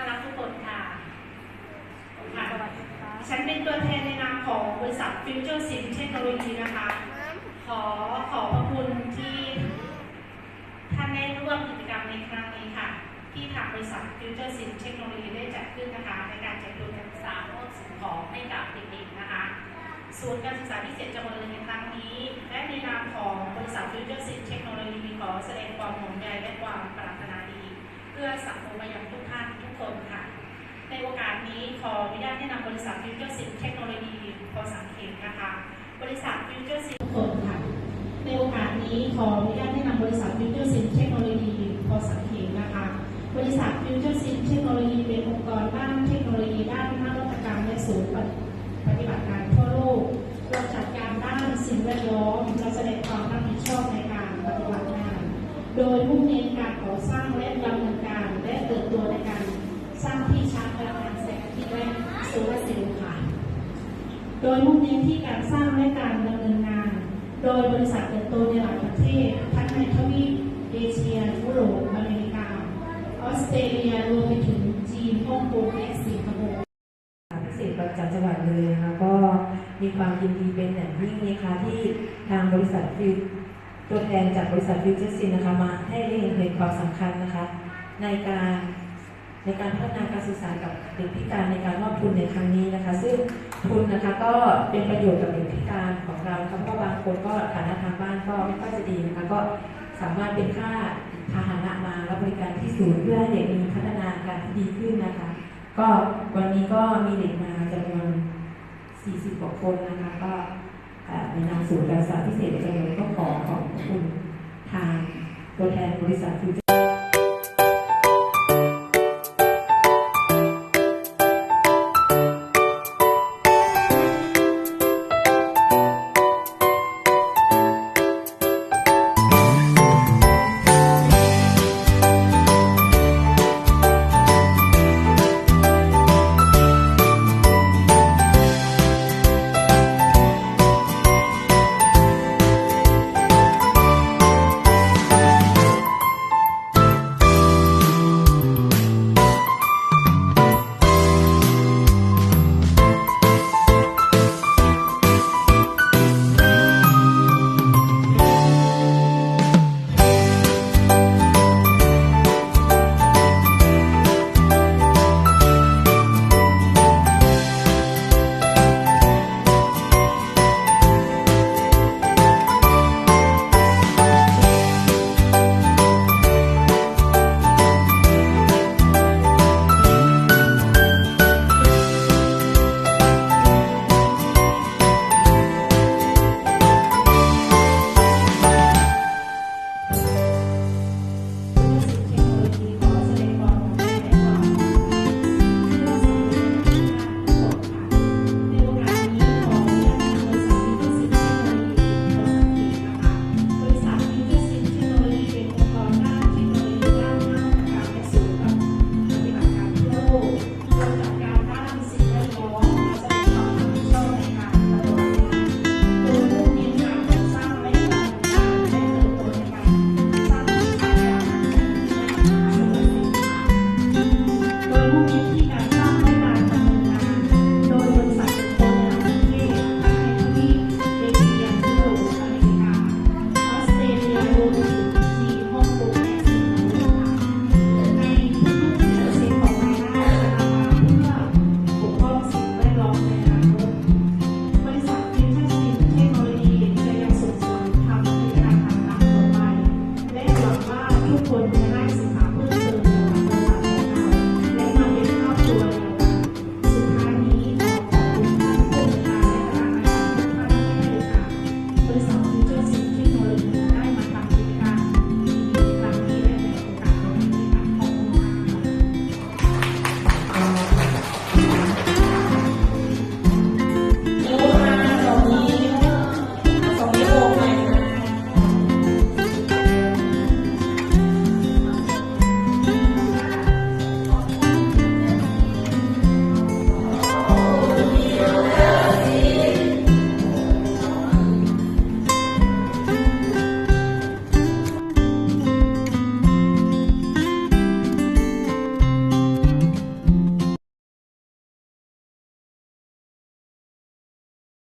น่ารักทุกคนค่ะค่ะ ฉันเป็นตัวแทนในนามของบริษัท Future Sim Technology นะคะ ขอขอบพระคุณที่ท่านได้ร่วมกิจกรรมในครั้งนี้ค่ะ ที่ทางบริษัท Future Sim Technology ได้จัดขึ้นนะคะ ในการแจกทุนการศึกษามอบสิ่งของให้กับเด็กๆนะคะศูนย์การศึกษาพิเศษจังหวัดเลยในครั้งนี้ และในนามของบริษัท Future Sim Technology ขอแสดงความห่วงใยและความปรารถนาดี เพื่อสังคมมายังทุกท่านทุกคนค่ะ ในโอกาสนี้ขออนุญ บริษัท Future Sim Technology พอสังเขตนะคะ บริษัท Future Sim ทุกคนค่ะ ในโอกาสนี้ขออนุญาตแนะนำบริษัท Future Sim Technology พอสังเขตนะคะ บริษัท Future Sim Technology เป็นองค์กรด้านเทคโนโลยีด้านนวัตกรรมและศูนย์ปฏิบัติการทั่วโลกเราจัดการด้านสิ่งแวดล้อมและแสดงความรับผิดชอบในการปฏิบัติงาน โดยมุ่งเน้นการก่อสร้างและดำเนินการและเติบโตในการสร้างที่ชาร์จพลังงานแสง ทิตย์และโซลาร์เซลล์ค่ะ โดยมุ่งเน้นที่การสร้างและการดำเนินงาน โดยบริษัทเติบโตในหลายประเทศ ทั้งในทวีปเอเชียยุโรปอเมริกา ออสเตรเลียรวมไปถึงจีนฮ่องกงและสิงคโปร์พิเศษประจำจังหวัดเลยนะคะก็มีความยินดีเป็นอย่างยิ่งนะคะที่ทางบริษัทฟิวตัวแทนจากบริษัทฟิวเจอร์ซินนะคะมาให้ได้เห็นความสำคัญนะคะในการ ในการพัฒนาการศึกษารกับเด็กพิการในการมอบทุนในครั้งนี้นะคะ ซึ่งทุนนะคะก็เป็นประโยชน์กับเด็กพิการของเรานะคะเพราะบางคนก็ฐานะทางบ้านก็ไม่ค่อยจะดีนะคะก็สามารถเป็นค่าพาหนะมารับบริการที่ศูนย์เพื่อให้เด็กมีพัฒนาการที่ดีขึ้นนะคะ ก็วันนี้ก็มีเด็กมาจำนวน 40 กว่าคนนะคะก็ในนามศูนย์การศึกษาพิเศษจำนวนก็ขอขอบคุณทางตัวแทนบริษัทฟิวเจ